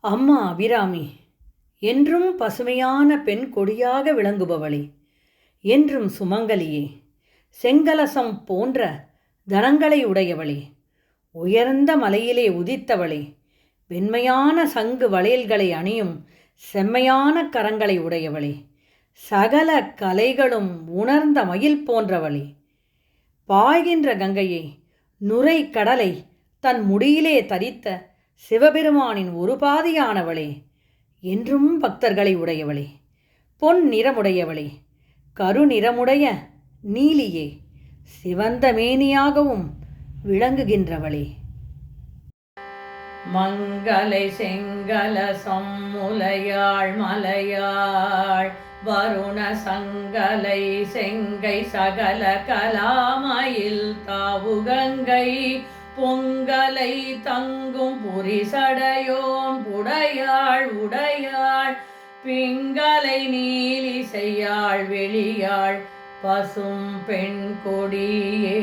அம்மா அபிராமி என்றும் பசுமையான பெண் கொடியாக விளங்குபவளே என்றும் சுமங்கலியே செங்கலசம் போன்ற தனங்களை உடையவளே உயர்ந்த மலையிலே உதித்தவளே வெண்மையான சங்கு வளையல்களை அணியும் செம்மையான கரங்களை உடையவளே சகல கலைகளும் உணர்ந்த மயில் போன்றவளே. பாய்கின்ற கங்கையை நுரை கடலை தன் முடியிலே தரித்த சிவபெருமானின் ஒரு பாதியானவளே என்றும் பக்தர்களை உடையவளே பொன் நிறமுடையவளே கருநிறமுடைய நீலியே சிவந்த மேனியாகவும் விளங்குகின்றவளே. மங்களை செங்கல சம்முலையாள் மலையாள் வருண சங்கலை செங்கை சகல கலாமயில் தாவுகங்கை பொங்கலை தங்கும் புரிசடையோன் புடையாள் உடையாள் பிங்கலை நீலி செய்யாள் வெளியாள் பசும் பெண் கொடியே.